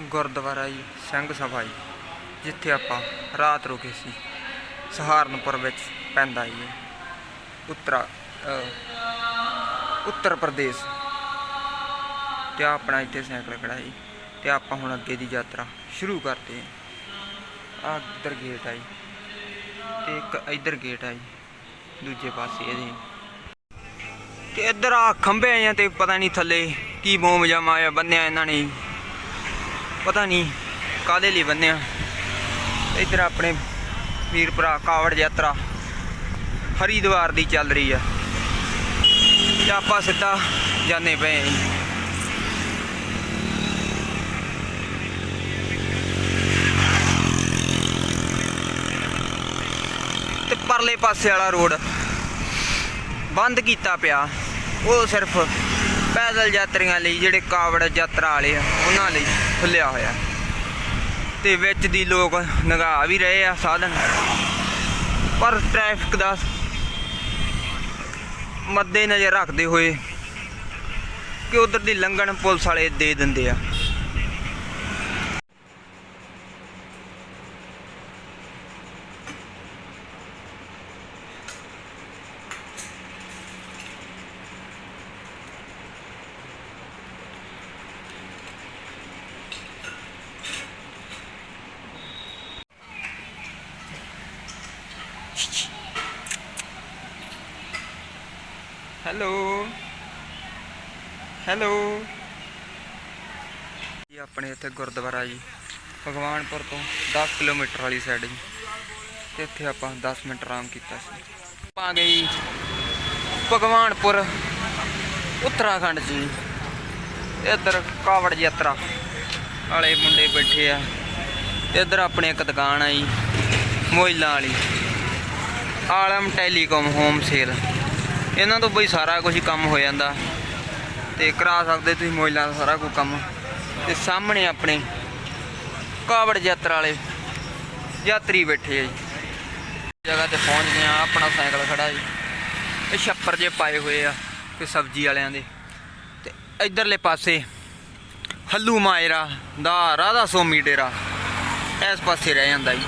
ਗੁਰਦੁਆਰਾ ਜੀ, ਸਿੰਘ ਸਭਾ ਜੀ, ਜਿੱਥੇ ਆਪਾਂ ਰਾਤ ਰੁਕੇ ਸੀ। ਸਹਾਰਨਪੁਰ ਵਿੱਚ ਪੈਂਦਾ ਜੀ ਉੱਤਰਾ ਉੱਤਰ ਪ੍ਰਦੇਸ਼। ਤੇ ਆਪਣਾ ਇੱਥੇ ਸਾਈਕਲ ਖੜਾ ਜੀ। ਤੇ ਆਪਾਂ ਹੁਣ ਅੱਗੇ ਦੀ ਯਾਤਰਾ ਸ਼ੁਰੂ ਕਰਦੇ ਹਾਂ। ਆਹ ਇੱਧਰ ਗੇਟ ਆ ਜੀ। ਤੇ ਇੱਕ ਇੱਧਰ ਗੇਟ ਆ ਜੀ। ਦੂਜੇ ਪਾਸੇ ਇਹਦੇ। ਤੇ ਇੱਧਰ ਆ ਖੰਭੇ ਆਏ ਆ ਤੇ ਪਤਾ ਨਹੀਂ ਥੱਲੇ ਕੀ ਬੋਮ ਜਮਾ ਬੰਨਿਆ ਇਹਨਾਂ ਨੇ। ਪਤਾ ਨਹੀਂ ਕਾਦੇ ਲਈ ਬੰਨਿਆ ਇੱਧਰ ਆਪਣੇ ਵੀਰ ਭਰਾ ਕਾਵੜ ਯਾਤਰਾ ਹਰੀਦਵਾਰ ਦੀ ਚੱਲ ਰਹੀ ਆ। ਤੇ ਆਪਾਂ ਸਿੱਧਾ ਜਾਂਦੇ ਪਏ ਆਂ ਤੇ ਪਰਲੇ ਪਾਸੇ ਵਾਲਾ ਰੋਡ ਬੰਦ ਕੀਤਾ ਪਿਆ। ਉਹ ਸਿਰਫ ਪੈਦਲ ਯਾਤਰੀਆਂ ਲਈ ਜਿਹੜੇ ਕਾਵੜ ਯਾਤਰਾ ਵਾਲੇ ਆ, ਉਹਨਾਂ ਲਈ। ਖੁੱਲਿਆ ਹੋਇਆ ਤੇ ਵਿੱਚ ਦੀ ਲੋਕ ਨਗਾ ਵੀ ਰਹੇ ਆ ਸਾਧਨ। ਪਰ ਟ੍ਰੈਫਿਕ ਦਾ ਮੱਦੇ ਨਜ਼ਰ ਰੱਖਦੇ ਹੋਏ ਕਿ ਉਧਰ ਦੀ ਲੰਘਣ ਪੁਲਿਸ ਵਾਲੇ ਦੇ ਦਿੰਦੇ ਆ ਹੈਲੋ ਹੈਲੋ। ਇਹ ਆਪਣੇ ਇੱਥੇ ਗੁਰਦੁਆਰਾ ਜੀ, ਭਗਵਾਨਪੁਰ ਤੋਂ 10 ਕਿਲੋਮੀਟਰ ਵਾਲੀ ਸਾਈਡ ਜੀ। ਤੇ ਇੱਥੇ ਆਪਾਂ 10 ਮਿੰਟ ਆਰਾਮ ਕੀਤਾ ਸੀ। ਆਪਾਂ ਗਏ ਭਗਵਾਨਪੁਰ, ਉੱਤਰਾਖੰਡ 'ਚ ਜੀ। ਇੱਧਰ ਕਾਵੜ ਯਾਤਰਾ ਵਾਲੇ ਮੁੰਡੇ ਬੈਠੇ ਆ। ਇੱਧਰ ਆਪਣੇ ਇੱਕ ਦੁਕਾਨ ਆ ਜੀ, ਮੋਇਲਾਂ ਵਾਲੀ। Alam telecom home sale. ਇਹਨਾਂ ਤੋਂ ਬਈ ਸਾਰਾ ਕੁਝ ਕੰਮ ਹੋ ਜਾਂਦਾ। ਤੇ ਕਰਾ ਸਕਦੇ ਤੁਸੀਂ ਮੋਇਲਾਂ ਦਾ ਸਾਰਾ ਕੁਝ ਕੰਮ। ਤੇ ਸਾਹਮਣੇ ਆਪਣੇ ਕਾਵੜ ਯਾਤਰਾ ਵਾਲੇ ਯਾਤਰੀ ਬੈਠੇ ਆ ਜੀ। ਜਗ੍ਹਾ ਤੇ ਪਹੁੰਚ ਗਏ ਆ, ਆਪਣਾ ਸਾਈਕਲ ਖੜਾ ਜੀ। ਇਹ ਛੱਪਰ ਜੇ ਪਾਏ ਹੋਏ ਆ ਤੇ ਸਬਜ਼ੀ ਵਾਲਿਆਂ ਦੇ। ਤੇ ਇਧਰਲੇ ਪਾਸੇ ਹੱਲੂ ਮਾਇਰਾ ਦਾ ਰਾਧਾ ਸੋਮੀ ਡੇਰਾ ਇਸ ਪਾਸੇ ਰਹਿ ਜਾਂਦਾ ਜੀ।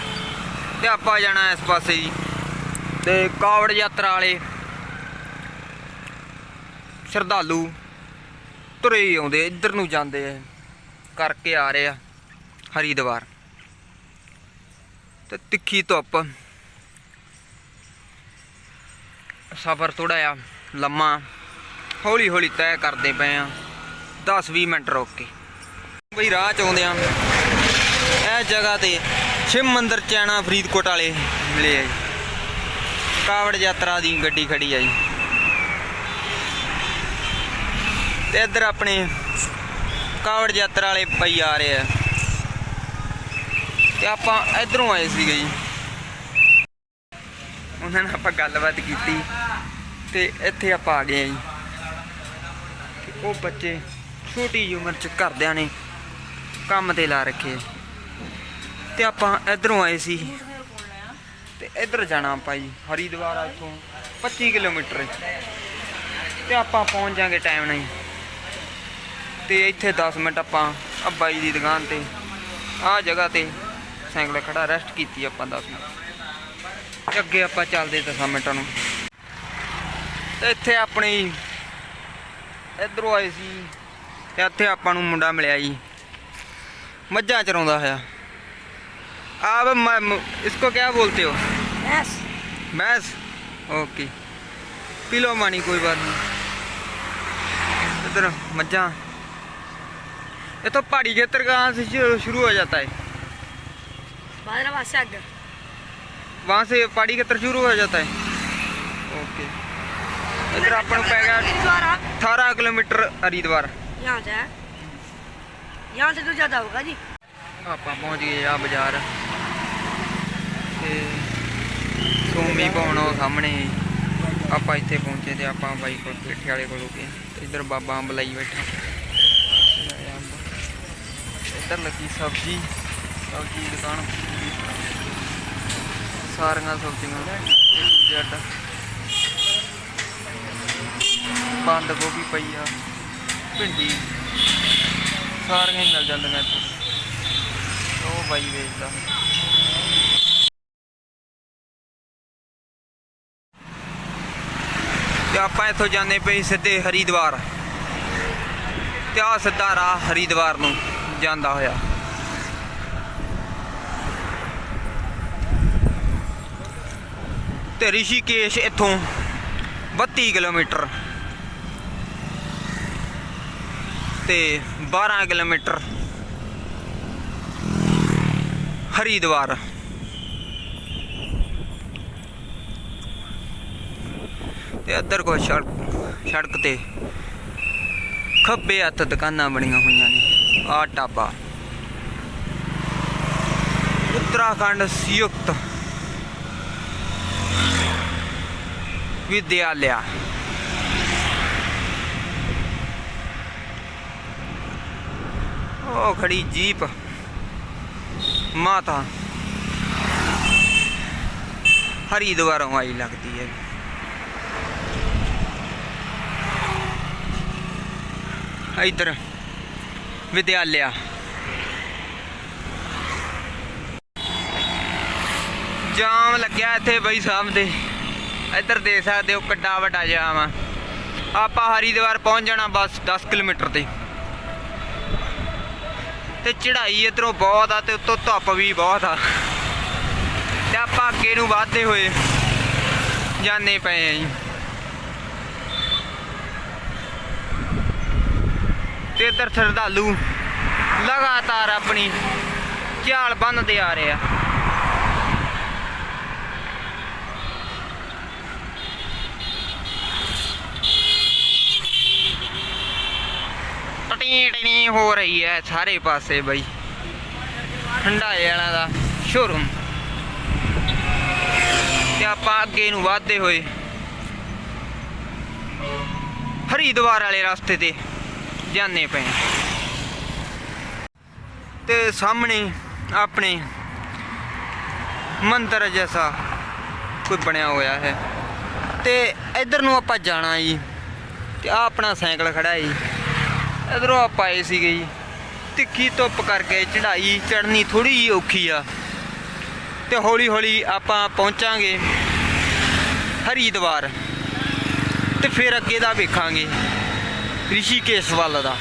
ਤੇ ਆਪਾਂ ਜਾਣਾ ਇਸ ਪਾਸੇ ਜੀ। ਤੇ ਕਾਵੜ ਯਾਤਰਾ ਵਾਲੇ ਸ਼ਰਧਾਲੂ ਤੁਰੇ ਹੀ ਆਉਂਦੇ ਇੱਧਰ ਨੂੰ ਜਾਂਦੇ ਆ। ਕਰਕੇ ਆ ਰਹੇ ਆ ਹਰੀਦਵਾਰ। ਤੇ ਤਿੱਖੀ ਧੁੱਪ। ਸਫ਼ਰ ਥੋੜਾ ਆ ਲੰਮਾ। ਹੌਲੀ ਹੌਲੀ ਤੈਅ ਕਰਦੇ ਪਏ ਆ। 10-20 ਮਿੰਟ ਰੁਕ ਕੇ। ਬਈ ਰਾਹ ਚ ਆਉਂਦੇ ਆ। ਇਹ ਜਗ੍ਹਾ ਤੇ ਸ਼ਿਵ ਮੰਦਰ ਚੈਣਾ ਫਰੀਦਕੋਟ ਵਾਲੇ ਮਿਲੇ ਆ ਜੀ। ਕਾਵੜ ਯਾਤਰਾ ਦੀ ਗੱਡੀ ਖੜੀ ਆ ਜੀ। ਤੇ ਇੱਧਰ ਆਪਣੇ ਕਾਵੜ ਯਾਤਰਾ ਵਾਲੇ ਪਈ ਆ ਰਹੇ ਆ। ਤੇ ਆਪਾਂ ਇਧਰੋਂ ਆਏ ਸੀਗੇ ਜੀ। ਉਹਨਾਂ ਨਾਲ ਆਪਾਂ ਗੱਲਬਾਤ ਕੀਤੀ ਤੇ ਇੱਥੇ ਆਪਾਂ ਆ ਗਏ ਜੀ। ਤੇ ਉਹ ਬੱਚੇ ਛੋਟੀ ਜਿਹੀ ਉਮਰ ਚ ਘਰਦਿਆਂ ਨੇ ਕੰਮ ਤੇ ਲਾ ਰੱਖੇ ਤੇ ਆਪਾਂ ਇਧਰੋਂ ਆਏ ਸੀ। ਤੇ ਇੱਧਰ ਜਾਣਾ ਆਪਾਂ ਜੀ, ਹਰੀਦਵਾਰ ਆ ਇੱਥੋਂ 25 ਕਿਲੋਮੀਟਰ। ਹੈ। ਤੇ ਆਪਾਂ ਪਹੁੰਚ ਜਾਾਂਗੇ ਟਾਈਮ ਨਾਲ ਤੇ ਇੱਥੇ 10 ਮਿੰਟ ਆਪਾਂ ਅੱਬਾ ਜੀ ਦੀ ਦੁਕਾਨ ਤੇ ਆਹ ਜਗ੍ਹਾ ਤੇ ਸਾਈਕਲ ਖੜਾ ਰੈਸਟ ਕੀਤੀ ਆਪਾਂ 10 ਮਿੰਟ ਤੇ ਅੱਗੇ ਆਪਾਂ ਚੱਲਦੇ 10 ਮਿੰਟਾਂ ਨੂੰ ਤੇ ਇੱਥੇ ਆਪਣੀ ਇਧਰੋਂ ਆਏ ਸੀ ਤੇ ਇੱਥੇ ਆਪਾਂ ਨੂੰ ਮੁੰਡਾ ਮਿਲਿਆ ਜੀ ਮੱਝਾਂ ਚਰਾਉਂਦਾ ਹੋਇਆ आप म- म- इसको क्या बोलते हो Yes. भैंस ओके पी लो मानी कोई बात नहीं इधर मज्जा ये तो पहाड़ी क्षेत्र कहाँ से शुरू शुरू हो जाता है भाद्रवा से आगे वहाँ से पहाड़ी क्षेत्र शुरू हो जाता है ओके इधर अपन को पैगा हरिद्वार आप अठारह किलोमीटर हरिद्वार यहाँ से है यहाँ से तो ज्यादा होगा जी ਆਪਾਂ ਪਹੁੰਚ ਗਏ ਆ ਬਾਜ਼ਾਰ ਤੇ ਸੋਮੀ ਭਵਨ ਉਹ ਸਾਹਮਣੇ ਆਪਾਂ ਇੱਥੇ ਪਹੁੰਚੇ ਤੇ ਆਪਾਂ ਬਾਈ ਕੋਲ ਪੇਠੇ ਵਾਲੇ ਕੋਲ ਰੁਕੇ ਤੇ ਇੱਧਰ ਬਾਬਾ ਅੰਬ ਲਈ ਬੈਠਾ ਲੈ ਅੰਬ। ਇੱਧਰ ਲੱਗੀ ਸਬਜ਼ੀ ਸਬਜ਼ੀ ਦੁਕਾਨ। ਸਾਰੀਆਂ ਸਬਜ਼ੀਆਂ ਜੱਡ ਬੰਦ ਗੋਭੀ ਪਈ ਆ, ਭਿੰਡੀ। ਸਾਰੀਆਂ ਹੀ ਮਿਲ ਜਾਂਦੀਆਂ ਇੱਥੇ। ਉਹ ਬਾਈ ਵੇਚਦਾ। ਤੇ ਆਪਾਂ ਇੱਥੋਂ ਜਾਂਦੇ ਪਏ ਸਿੱਧੇ ਹਰੀਦਵਾਰ। ਤੇ ਆ ਸਿੱਧਾ ਰਾਹ ਹਰੀਦਵਾਰ ਨੂੰ। ਜਾਂਦਾ ਹੋਇਆ। ਤੇ ਰਿਸ਼ੀਕੇਸ਼ ਇੱਥੋਂ 32 ਕਿਲੋਮੀਟਰ ਤੇ 12 ਕਿਲੋਮੀਟਰ ਹਰੀਦਵਾਰ। ਤੇ ਇੱਧਰ ਕੋਈ ਸੜਕ ਸੜਕ ਤੇ ਖੱਬੇ ਹੱਥ ਦੁਕਾਨਾਂ ਬਣੀਆਂ ਹੋਈਆਂ ਨੇ। ਆ ਟਾਬਾ ਉੱਤਰਾਖੰਡ ਸੰਯੁਕਤ ਵਿਦਿਆਲਿਆ। ਉਹ ਖੜੀ ਜੀਪ ਮਾਤਾ ਹਰੀਦਵਾਰੋਂ ਆਈ ਲੱਗਦੀ ਹੈ। ਇਧਰ ਵਿਦਿਆਲਿਆ। ਜਾਮ ਲੱਗਿਆ ਇੱਥੇ ਬਈ ਸਾਹਮਣੇ ਇੱਧਰ ਦੇ ਸਕਦੇ ਹੋ ਕਿੱਡਾ ਵੱਡਾ ਜਾਮ ਆ। ਆਪਾਂ ਹਰੀਦਵਾਰ ਪਹੁੰਚ ਜਾਣਾ ਬਸ 10 ਕਿਲੋਮੀਟਰ ਤੇ। ਤੇ ਚੜ੍ਹਾਈ ਇਧਰੋਂ ਬਹੁਤ ਆ ਤੇ ਉੱਤੋਂ ਧੁੱਪ ਵੀ ਬਹੁਤ ਆ। ਤੇ ਆਪਾਂ ਅੱਗੇ ਨੂੰ ਵਧਦੇ ਹੋਏ ਜਾਂਦੇ ਪਏ ਆ ਜੀ। ਤੇ ਇੱਧਰ ਸ਼ਰਧਾਲੂ ਲਗਾਤਾਰ ਆਪਣੀ ਝਾਲ ਬੰਨਦੇ ਆ ਰਹੇ ਆ। ਟਟੀ ਹੋ ਰਹੀ ਹੈ ਸਾਰੇ ਪਾਸੇ ਬਈ। ਠੰਡਾਏ ਵਾਲਾ ਦਾ ਸ਼ੋਰੂਮ। ਤੇ ਆਪਾਂ ਅੱਗੇ ਨੂੰ ਵਧਦੇ ਹੋਏ ਹਰੀਦਵਾਰ ਵਾਲੇ ਰਸਤੇ ਤੇ ਜਾਂਦੇ ਪਏ। ਹਾਂ। ਤੇ ਸਾਹਮਣੇ ਆਪਣੇ ਮੰਦਰ ਜੈਸਾ ਕੋਈ ਬਣਿਆ ਹੋਇਆ ਹੈ। ਤੇ ਇੱਧਰ ਨੂੰ ਆਪਾਂ ਜਾਣਾ ਜੀ। ਤੇ ਆ ਆਪਣਾ ਸਾਈਕਲ ਖੜਾ ਜੀ। ਇਧਰੋਂ ਆਪਾਂ ਆਏ ਸੀਗੇ ਜੀ। ਤਿੱਖੀ ਧੁੱਪ ਕਰਕੇ ਚੜਾਈ ਚੜ੍ਹਨੀ ਥੋੜੀ ਜਿਹੀ ਔਖੀ ਆ। ਤੇ ਹੌਲੀ ਹੌਲੀ ਆਪਾਂ ਪਹੁੰਚਾਂਗੇ ਹਰੀਦਵਾਰ। ਤੇ ਫਿਰ ਅੱਗੇ ਦਾ ਵੇਖਾਂਗੇ। ਰਿਸ਼ੀਕੇਸ਼ ਵੱਲ ਦਾ।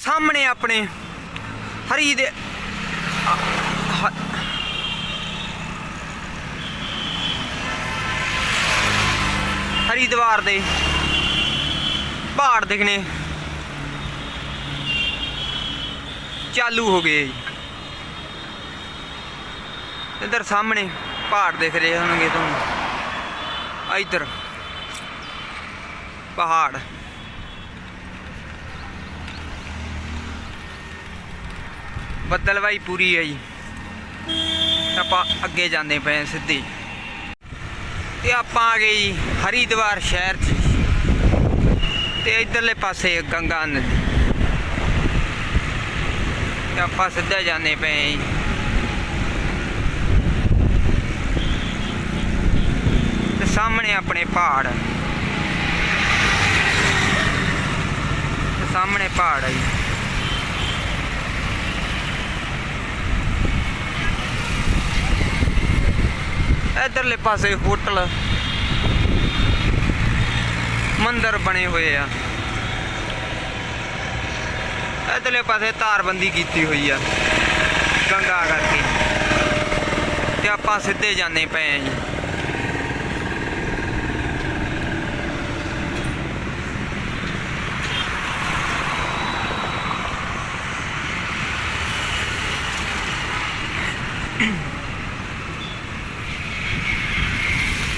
ਸਾਹਮਣੇ ਆਪਣੇ ਹਰੀ ਦੇ ਹ- ਹਰੀਦਵਾਰ ਦੇ ਪਹਾੜ ਦਿਖਣੇ ਚਾਲੂ ਹੋ ਗਏ ਜੀ। ਇੱਧਰ ਸਾਹਮਣੇ ਪਹਾੜ ਦਿਖ ਰਹੇ ਹੋਣਗੇ ਤੁਹਾਨੂੰ। ਇੱਧਰ। ਪਹਾੜ। ਬੱਦਲਵਾਈ ਪੂਰੀ ਹੈ ਜੀ। ਆਪਾਂ ਅੱਗੇ ਜਾਂਦੇ ਪਏ ਹਾਂ ਸਿੱਧੇ। ਤੇ ਆਪਾਂ ਆ ਗਏ ਜੀ ਹਰੀਦਵਾਰ ਸ਼ਹਿਰ 'ਚ। ਤੇ ਇਧਰਲੇ ਪਾਸੇ ਗੰਗਾ ਨਦੀ। ਤੇ ਆਪਾਂ ਸਿੱਧਾ ਜਾਂਦੇ ਪਏ ਜੀ। ਤੇ ਸਾਹਮਣੇ ਆਪਣੇ ਪਹਾੜ। ਸਾਹਮਣੇ ਪਹਾੜ ਹੈ ਜੀ। ਇਧਰਲੇ ਪਾਸੇ ਹੋਟਲ, ਮੰਦਰ ਬਣੇ ਹੋਏ ਆ। ਇਧਰਲੇ ਪਾਸੇ ਤਾਰਬੰਦੀ ਕੀਤੀ ਹੋਈ ਆ, ਗੰਗਾ ਕਰਕੇ। ਤੇ ਆਪਾਂ ਸਿੱਧੇ ਜਾਂਦੇ ਪਏ ਆ ਜੀ।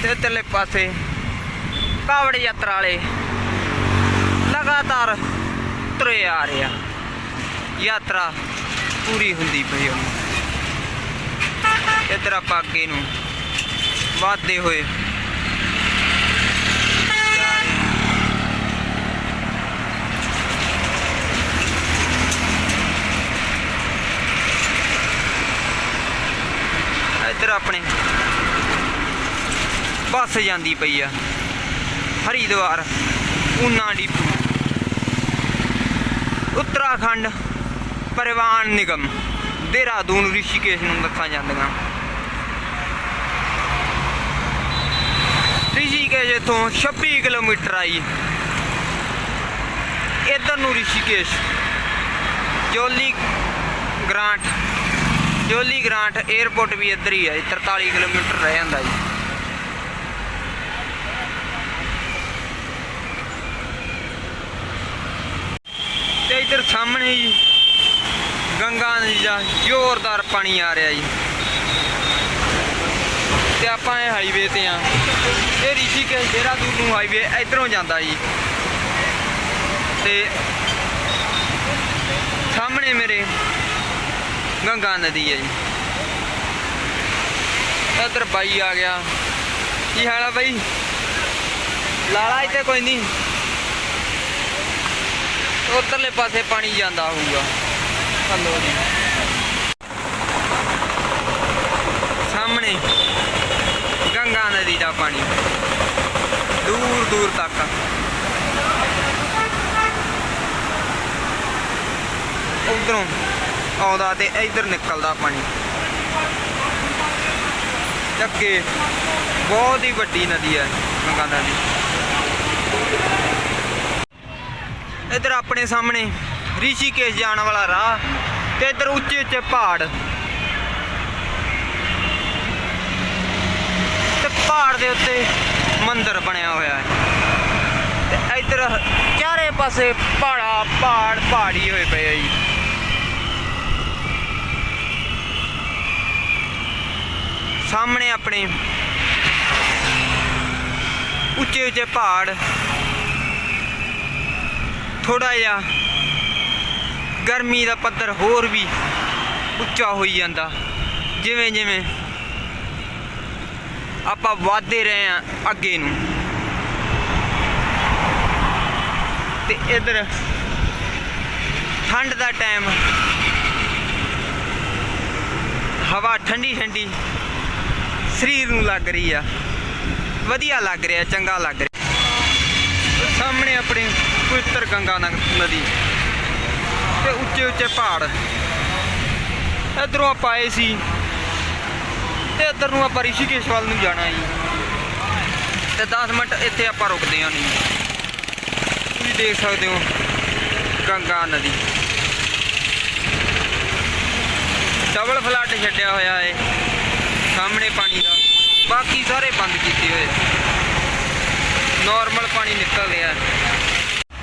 ਤੇ ਇਧਰਲੇ ਪਾਸੇ ਕਾਵੜ ਯਾਤਰਾ ਵਾਲੇ ਲਗਾਤਾਰ ਤੁਰੇ ਆ ਰਹੇ ਆ। ਯਾਤਰਾ ਪੂਰੀ ਹੁੰਦੀ ਪਈ ਹੁਣ ਇਧਰ ਆਪਾਂ ਅੱਗੇ ਨੂੰ ਵਧਦੇ ਹੋਏ ਜਾ ਰਹੇ ਹਾਂ। ਇੱਧਰ ਆਪਣੇ। ਬੱਸ ਜਾਂਦੀ ਪਈ ਆ। ਹਰੀਦਵਾਰ ਊਨਾ ਡੀਪੂ। ਉੱਤਰਾਖੰਡ ਪਰਿਵਾਹਨ ਨਿਗਮ, ਦੇਹਰਾਦੂਨ, ਰਿਸ਼ੀਕੇਸ਼ ਨੂੰ ਦੱਸਾਂ ਜਾਂਦੀਆਂ। ਰਿਸ਼ੀਕੇਸ਼ ਇਥੋਂ 26 ਕਿਲੋਮੀਟਰ ਆਈ। ਇੱਧਰ ਨੂੰ ਰਿਸ਼ੀਕੇਸ਼। ਜੋਲੀ, ਗ੍ਰਾਂਟ ਜੋਲੀ ਗ੍ਰਾਂਟ 에ਅਰਪੋਰਟ ਵੀ ਇੱਧਰ ਹੀ ਹੈ ਜੀ, 43 ਕਿਲੋਮੀਟਰ ਰਹਿ ਜਾਂਦਾ ਜੀ। ਤੇ ਇੱਧਰ ਸਾਹਮਣੇ ਹੀ ਗੰਗਾ ਨਦੀ ਦਾ ਜ਼ੋਰਦਾਰ ਪਾਣੀ ਆ ਰਿਹਾ ਜੀ। ਤੇ ਆਪਾਂ ਇਹ ਹਾਈਵੇ ਤੇ ਆ। ਇਹ ਰਿਸ਼ੀਕੇਸ਼ ਦੇਹਰਾਦੂਨ ਨੂੰ ਹਾਈਵੇ ਇਧਰੋਂ ਜਾਂਦਾ ਜੀ। ਤੇ ਸਾਹਮਣੇ ਮੇਰੇ ਗੰਗਾ ਨਦੀ ਹੈ ਜੀ। ਇੱਧਰ ਬਾਈ ਆ ਗਿਆ। ਕੀ ਹਾਲ ਆ ਬਾਈ? ਲਾਲਾ ਇੱਥੇ ਕੋਈ ਨਹੀਂ। ਉਧਰਲੇ ਪਾਸੇ ਪਾਣੀ ਜਾਂਦਾ ਹੋਊਗਾ। ਹਲੋ ਜੀ। ਸਾਹਮਣੇ ਗੰਗਾ ਨਦੀ ਦਾ ਪਾਣੀ। ਦੂਰ ਦੂਰ ਤੱਕ। ਉਧਰੋਂ ਆਉਂਦਾ ਤੇ ਇੱਧਰ ਨਿਕਲਦਾ ਪਾਣੀ। ਅੱਗੇ ਬਹੁਤ ਹੀ ਵੱਡੀ ਨਦੀ ਹੈ ਗੰਗਾ ਨਦੀ। ਇੱਧਰ ਆਪਣੇ ਸਾਹਮਣੇ ਰਿਸ਼ੀਕੇਸ਼ ਜਾਣ ਵਾਲਾ ਰਾਹ ਤੇ ਇੱਧਰ ਉੱਚੇ ਉੱਚੇ ਪਹਾੜ। ਤੇ ਪਹਾੜ ਦੇ ਉੱਤੇ ਮੰਦਿਰ ਬਣਿਆ ਹੋਇਆ ਹੈ। ਤੇ ਇੱਧਰ ਚਾਰੇ ਪਾਸੇ ਪਹਾੜਾ, ਪਹਾੜ, ਪਹਾੜੀ ਹੋਏ ਪਏ ਆ ਜੀ। ਸਾਹਮਣੇ ਆਪਣੇ ਉੱਚੇ ਉੱਚੇ ਪਹਾੜ ਥੋੜਾ ਜਿਹਾ ਗਰਮੀ ਦਾ ਪੱਧਰ ਹੋਰ ਵੀ ਉੱਚਾ ਹੋਈ ਜਾਂਦਾ। ਜਿਵੇਂ ਜਿਵੇਂ ਆਪਾਂ ਵਧਦੇ ਰਹੇ ਆ ਅੱਗੇ ਨੂੰ। ਤੇ ਇਧਰ ਠੰਡ ਦਾ ਟਾਈਮ ਹਵਾ ਠੰਡੀ ਠੰਡੀ ਸਰੀਰ ਨੂੰ ਲੱਗ ਰਹੀ ਆ। ਵਧੀਆ ਲੱਗ ਰਿਹਾ, ਚੰਗਾ ਲੱਗ ਰਿਹਾ। ਸਾਹਮਣੇ ਆਪਣੇ ਪਵਿੱਤਰ ਗੰਗਾ ਨਦੀ ਤੇ ਉੱਚੇ ਉੱਚੇ ਪਹਾੜ। ਇਧਰੋਂ ਆਪਾਂ ਆਏ ਸੀ ਤੇ ਇੱਧਰ ਨੂੰ ਆਪਾਂ ਰਿਸ਼ੀਕੇਸ਼ ਵੱਲ ਨੂੰ ਜਾਣਾ ਜੀ। ਤੇ 10 ਮਿੰਟ ਇੱਥੇ ਆਪਾਂ ਰੁਕਦੇ ਹਾਂ ਨਹੀਂ ਤੁਸੀਂ ਦੇਖ ਸਕਦੇ ਹੋ ਗੰਗਾ ਨਦੀ। ਡਬਲ ਫਲੱਡ ਛੱਡਿਆ ਹੋਇਆ ਹੈ ਸਾਹਮਣੇ ਪਾਣੀ ਦਾ। ਬਾਕੀ ਸਾਰੇ ਬੰਦ ਕੀਤੇ ਹੋਏ। ਨਾਰਮਲ ਪਾਣੀ ਨਿਕਲ ਰਿਹਾ ਹੈ।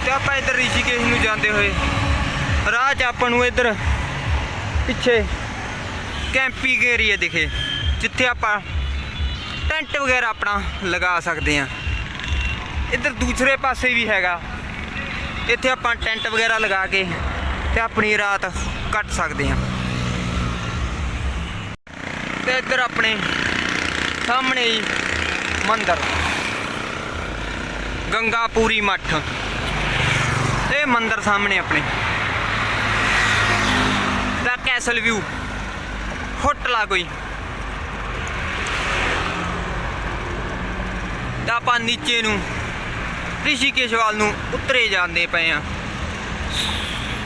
ਤੇ ਆਪਾਂ ਇੱਧਰ ਰਿਸ਼ੀਕੇਸ਼ ਨੂੰ ਜਾਂਦੇ ਹੋਏ, ਰਾਹ 'ਚ ਆਪਾਂ ਨੂੰ ਇੱਧਰ ਪਿੱਛੇ ਕੈਂਪਿੰਗ ਏਰੀਆ ਦਿਖੇ, ਜਿੱਥੇ ਆਪਾਂ ਟੈਂਟ ਵਗੈਰਾ ਆਪਣਾ ਲਗਾ ਸਕਦੇ ਹਾਂ। ਇੱਧਰ ਦੂਸਰੇ ਪਾਸੇ ਵੀ ਹੈਗਾ। ਇੱਥੇ ਆਪਾਂ ਟੈਂਟ ਵਗੈਰਾ ਲਗਾ ਕੇ ਤੇ ਆਪਣੀ ਰਾਤ ਕੱਟ ਸਕਦੇ ਹਾਂ। ਤੇ ਇੱਧਰ ਆਪਣੇ ਸਾਹਮਣੇ ਹੀ ਮੰਦਰ। ਗੰਗਾਪੂਰੀ ਮੱਠ। ਇਹ ਮੰਦਰ ਸਾਹਮਣੇ ਆਪਣੇ। ਦਾ ਕੈਸਲ ਵਿਊ ਹੋਟਲਾ ਕੋਈ। ਤਾਂ ਆਪਾਂ ਨੀਚੇ ਨੂੰ ਰਿਸ਼ੀਕੇਸ਼ ਵੱਲ ਨੂੰ ਉਤਰੇ ਜਾਂਦੇ ਪਏ ਆ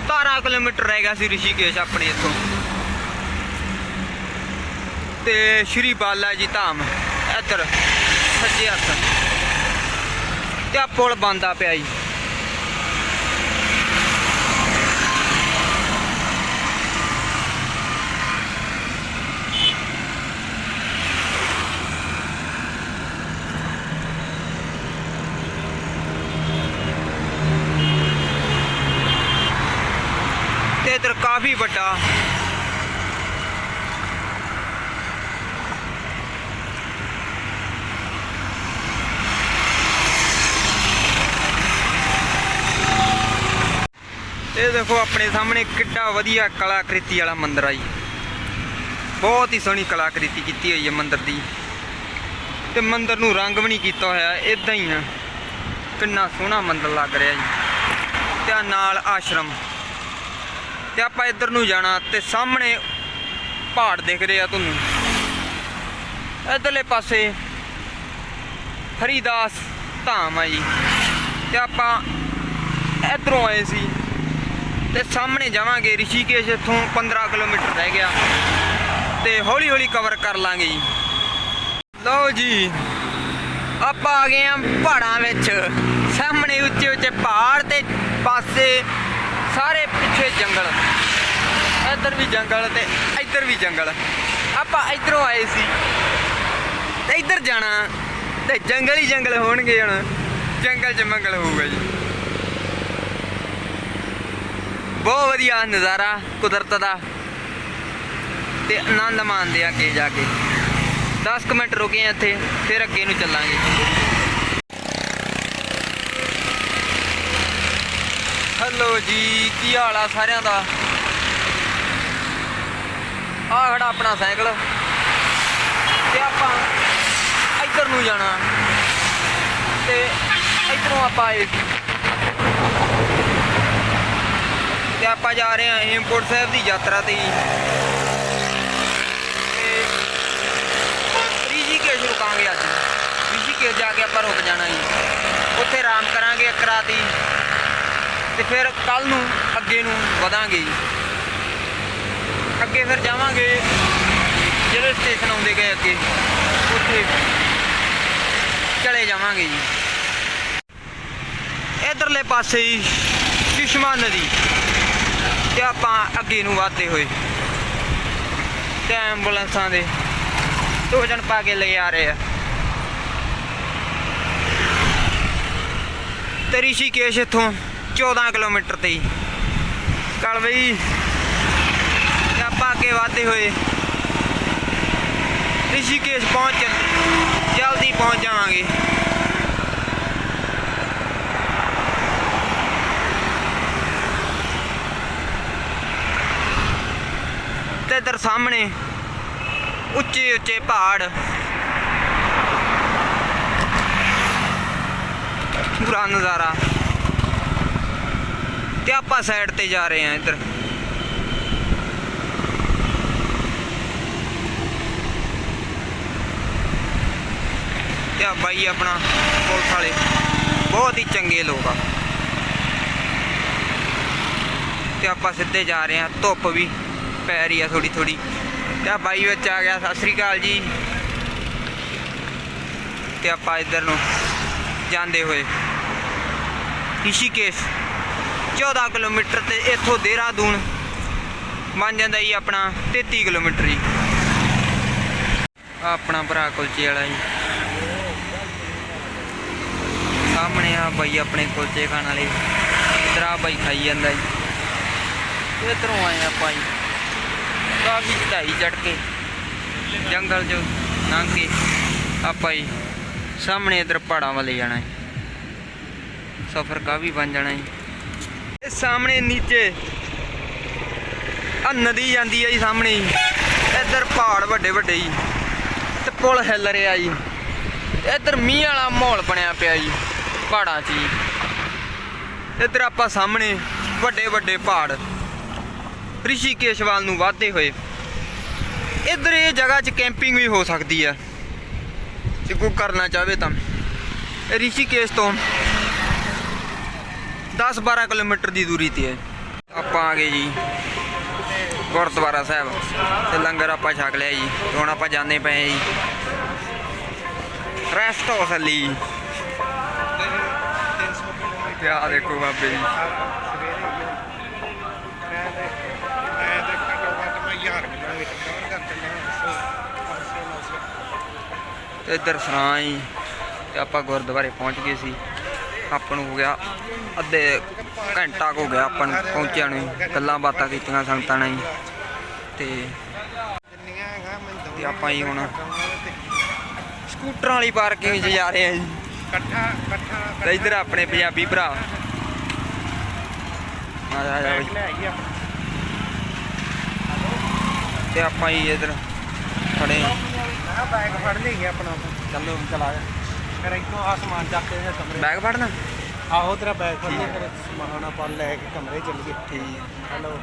17 ਕਿਲੋਮੀਟਰ ਰਹਿ ਗਿਆ ਸੀ ਰਿਸ਼ੀਕੇਸ਼ ਆਪਣੇ ਇੱਥੋਂ। ਤੇ ਸ਼੍ਰੀ ਬਾਲਾ ਜੀ ਧਾਮ, ਇੱਧਰ, ਸੱਜੇ ਹੱਥ। ਤੇ ਆ ਪੁਲ ਬੰਦਾ ਪਿਆ ਜੀ। ਤੇ ਇੱਧਰ ਕਾਫੀ ਵੱਡਾ ਇਹ ਦੇਖੋ ਆਪਣੇ ਸਾਹਮਣੇ ਕਿੱਡਾ ਵਧੀਆ ਕਲਾਕ੍ਰਿਤੀ ਵਾਲਾ ਮੰਦਿਰ ਆ ਜੀ। ਬਹੁਤ ਹੀ ਸੋਹਣੀ ਕਲਾਕ੍ਰਿਤੀ ਕੀਤੀ ਹੋਈ ਹੈ ਮੰਦਿਰ ਦੀ। ਤੇ ਮੰਦਿਰ ਨੂੰ ਰੰਗ ਵੀ ਨਹੀਂ ਕੀਤਾ ਹੋਇਆ ਇਦਾਂ ਹੀ ਆ। ਕਿੰਨਾ ਸੋਹਣਾ ਮੰਦਿਰ ਲੱਗ ਰਿਹਾ ਜੀ। ਤੇ ਆਹ ਨਾਲ ਆਸ਼ਰਮ। ਤੇ ਆਪਾਂ ਇੱਧਰ ਨੂੰ ਜਾਣਾ ਤੇ ਸਾਹਮਣੇ ਪਹਾੜ ਦਿਖ ਰਹੇ ਆ ਤੁਹਾਨੂੰ। ਇੱਧਰਲੇ ਪਾਸੇ ਹਰੀਦਾਸ ਧਾਮ ਆ ਜੀ। ਤੇ ਆਪਾਂ ਇੱਧਰੋਂ ਆਏ ਸੀ। ਤੇ ਸਾਹਮਣੇ ਜਾਵਾਂਗੇ ਰਿਸ਼ੀਕੇਸ਼ ਇੱਥੋਂ 15 ਕਿਲੋਮੀਟਰ ਰਹਿ ਗਿਆ। ਤੇ ਹੌਲੀ ਹੌਲੀ ਕਵਰ ਕਰ ਲਾਂਗੇ ਜੀ। ਲਓ ਜੀ, ਆਪਾਂ ਆ ਗਏ ਆ ਪਹਾੜਾਂ ਵਿੱਚ। ਸਾਹਮਣੇ ਉੱਚੇ ਉੱਚੇ ਪਹਾੜ ਤੇ ਪਾਸੇ ਸਾਰੇ ਪਿੱਛੇ ਜੰਗਲ। ਇੱਧਰ ਵੀ ਜੰਗਲ ਤੇ ਇੱਧਰ ਵੀ ਜੰਗਲ। ਆਪਾਂ ਇੱਧਰੋਂ ਆਏ ਸੀ। ਤੇ ਇੱਧਰ ਜਾਣਾ। ਤੇ ਜੰਗਲ ਹੀ ਜੰਗਲ ਹੋਣਗੇ ਹੁਣ। ਜੰਗਲ 'ਚ ਮੰਗਲ ਹੋਊਗਾ ਜੀ। ਬਹੁਤ ਵਧੀਆ ਨਜ਼ਾਰਾ ਕੁਦਰਤ ਦਾ ਤੇ ਆਨੰਦ ਮਾਣਦੇ ਆ ਅੱਗੇ ਜਾ ਕੇ। 10 ਕੁ ਮਿੰਟ ਰੁਕੇ ਆ ਇੱਥੇ, ਫਿਰ ਅੱਗੇ ਨੂੰ ਚੱਲਾਂਗੇ। ਹੈਲੋ ਜੀ, ਕੀ ਹਾਲ ਆ ਸਾਰਿਆਂ ਦਾ? ਆ ਖੜਾ ਆਪਣਾ ਸਾਈਕਲ। ਤੇ ਆਪਾਂ ਇੱਧਰ ਨੂੰ ਜਾਣਾ। ਤੇ ਇੱਧਰੋਂ ਆਪਾਂ ਆਏ ਸੀ ਤੇ ਆਪਾਂ ਜਾ ਰਹੇ ਹਾਂ ਹੇਮਕੁੰਟ ਸਾਹਿਬ ਦੀ ਯਾਤਰਾ ਤੇ ਜੀ। ਤੇ ਰਿਸ਼ੀਕੇਸ਼ ਰੁਕਾਂਗੇ ਅੱਜ। ਰਿਸ਼ੀਕੇਸ਼ ਜਾ ਕੇ ਆਪਾਂ ਰੁਕ ਜਾਣਾ ਜੀ। ਉੱਥੇ ਆਰਾਮ ਕਰਾਂਗੇ ਇੱਕ ਰਾਤ ਹੀ ਤੇ ਫਿਰ ਕੱਲ ਨੂੰ ਅੱਗੇ ਨੂੰ ਵਧਾਂਗੇ ਜੀ। ਅੱਗੇ ਫਿਰ ਜਾਵਾਂਗੇ ਜਿਹੜੇ ਸਟੇਸ਼ਨ ਆਉਂਦੇ ਗਏ ਅੱਗੇ, ਉੱਥੇ ਚਲੇ ਜਾਵਾਂਗੇ ਜੀ। ਇਧਰਲੇ ਪਾਸੇ ਹੀ ਸੁਸ਼ਮਾ ਨਦੀ। ਤੇ ਆਪਾਂ ਅੱਗੇ ਨੂੰ ਵਧਦੇ ਹੋਏ। ਤੇ ਐਂਬੂਲੈਂਸਾਂ ਦੇ ਟੋਜਨ ਪਾ ਕੇ ਲੈ ਆ ਰਹੇ ਆ। ਤੇ ਰਿਸ਼ੀਕੇਸ਼ ਇੱਥੋਂ 14 ਕਿਲੋਮੀਟਰ ਤੇ ਹੀ। ਕੱਲ ਬਈ। ਤੇ ਆਪਾਂ ਅੱਗੇ ਵਧਦੇ ਹੋਏ ਰਿਸ਼ੀਕੇਸ਼ ਪਹੁੰਚ ਜਲਦੀ ਪਹੁੰਚ ਜਾਵਾਂਗੇ। ਤੇ ਇਧਰ ਸਾਹਮਣੇ ਉੱਚੇ ਉੱਚੇ ਪਹਾੜ। ਪੂਰਾ ਨਜ਼ਾਰਾ। ਤੇ ਆਪਾਂ ਸਾਈਡ ਤੇ ਜਾ ਰਹੇ ਹਾਂ ਇੱਧਰ। ਤੇ ਆ ਬਾਈ ਆਪਣਾ ਪੁਲਿਸ ਵਾਲੇ। ਬਹੁਤ ਹੀ ਚੰਗੇ ਲੋਕ ਆ। ਤੇ ਆਪਾਂ ਸਿੱਧੇ ਜਾ ਰਹੇ ਹਾਂ, ਧੁੱਪ ਵੀ। ਪੈ ਰਹੀ ਆ ਥੋੜੀ ਥੋੜੀ ਤੇ ਬਾਈ ਵਿੱਚ ਆ ਗਿਆ, ਸਤਿ ਸ੍ਰੀ ਅਕਾਲ ਜੀ। ਤੇ ਆਪਾਂ ਇੱਧਰ ਨੂੰ ਜਾਂਦੇ ਹੋਏ। ਰਿਸ਼ੀਕੇਸ਼ 14 ਕਿਲੋਮੀਟਰ ਤੇ ਇੱਥੋਂ ਦੇਹਰਾਦੂਨ ਬਣ ਜਾਂਦਾ ਜੀ ਆਪਣਾ 33 ਕਿਲੋਮੀਟਰ ਜੀ। ਆਪਣਾ ਭਰਾ ਕੁਲਚੇ ਵਾਲਾ ਜੀ। ਸਾਹਮਣੇ ਆ ਬਾਈ ਆਪਣੇ ਕੁਲਚੇ ਖਾਣ ਵਾਲੇ। ਇਧਰ ਆ ਬਾਈ ਖਾਈ ਜਾਂਦਾ ਜੀ। ਇਧਰੋਂ ਆਏ ਆਪਾਂ ਜੀ ਕਾਫੀ ਚੜਾਈ ਚੜ ਕੇ। ਜੰਗਲ 'ਚ ਲੰਘ ਕੇ ਆਪਾਂ ਜੀ ਸਾਹਮਣੇ ਇਧਰ ਪਹਾੜਾਂ ਵੱਲ ਜਾਣਾ ਹੈ ਸਫ਼ਰ ਕਾਫੀ ਬਣ ਜਾਣਾ ਹੈ ਇਹ ਸਾਹਮਣੇ ਨੀਚੇ ਆ ਨਦੀ ਜਾਂਦੀ ਹੈ ਜੀ ਸਾਹਮਣੇ ਹੀ ਇੱਧਰ ਪਹਾੜ ਵੱਡੇ ਵੱਡੇ ਜੀ। ਤੇ ਪੁਲ ਹਿੱਲ ਰਿਹਾ ਜੀ। ਇੱਧਰ ਮੀਂਹ ਵਾਲਾ ਮਾਹੌਲ ਬਣਿਆ ਪਿਆ ਜੀ ਪਹਾੜਾਂ 'ਚ ਜੀ। ਇੱਧਰ ਆਪਾਂ ਸਾਹਮਣੇ ਵੱਡੇ ਵੱਡੇ ਪਹਾੜ। ਰਿਸ਼ੀਕੇਸ਼ ਵੱਲ ਨੂੰ ਵਧਦੇ ਹੋਏ। ਇੱਧਰ ਇਹ ਜਗ੍ਹਾ 'ਚ ਕੈਂਪਿੰਗ ਵੀ ਹੋ ਸਕਦੀ ਹੈ ਜੇ ਕੋਈ ਕਰਨਾ ਚਾਹਵੇ ਤਾਂ। ਰਿਸ਼ੀਕੇਸ਼ ਤੋਂ 10-12 ਕਿਲੋਮੀਟਰ ਦੀ ਦੂਰੀ ਤੇ ਹੈ। ਆਪਾਂ ਆ ਗਏ ਜੀ ਗੁਰਦੁਆਰਾ ਸਾਹਿਬ। ਤੇ ਲੰਗਰ ਆਪਾਂ ਛਕ ਲਿਆ ਜੀ। ਹੁਣ ਆਪਾਂ ਜਾਂਦੇ ਪਏ ਜੀ। ਰੈਸਟ ਹਾਊਸ ਲਈ। ਤੇ ਆਹ ਦੇਖੋ ਬਾਬੇ ਜੀ। ਇੱਧਰ ਸਰਾਂ ਜੀ ਤੇ ਆਪਾਂ ਗੁਰਦੁਆਰੇ ਪਹੁੰਚ ਗਏ ਸੀ। ਆਪਾਂ ਨੂੰ ਹੋ ਗਿਆ ਅੱਧੇ ਘੰਟਾ ਕੁ ਹੋ ਗਿਆ ਆਪਾਂ ਨੂੰ ਪਹੁੰਚਿਆ ਨੂੰ। ਗੱਲਾਂ ਬਾਤਾਂ ਕੀਤੀਆਂ ਸੰਗਤਾਂ ਨਾਲ ਜੀ ਤੇ ਤੇ ਆਪਾਂ ਜੀ ਹੁਣ ਸਕੂਟਰਾਂ ਵਾਲੀ ਪਾਰਕਿੰਗ 'ਚ ਜਾ ਰਹੇ ਆ ਜੀ। ਇਕੱਠਾ ਇਕੱਠਾ ਤੇ ਇੱਧਰ ਆਪਣੇ ਪੰਜਾਬੀ ਭਰਾ। ਆ ਜਾ ਬਈ ਤੇ ਆਪਾਂ ਜੀ ਇੱਧਰ ਖੜੇ ਆ ਬੈਗ ਫੜ ਲਈ ਆਪਣਾ। ਚੱਲੋ ਚਲਾ ਜਾ। ਫਿਰ ਇੱਥੋਂ ਆ ਸਮਾਨ ਚੱਕ ਕੇ ਕਮਰੇ ਬੈਗ ਫੜਨਾ? ਆਹੋ ਤੇਰਾ ਬੈਗ ਫੜ ਲਈ ਫਿਰ ਸਮਾਨ ਆਪਾਂ ਲੈ ਕੇ ਕਮਰੇ ਚੱਲ ਗਏ ਠੀਕ ਹੈ। ਹਲੋ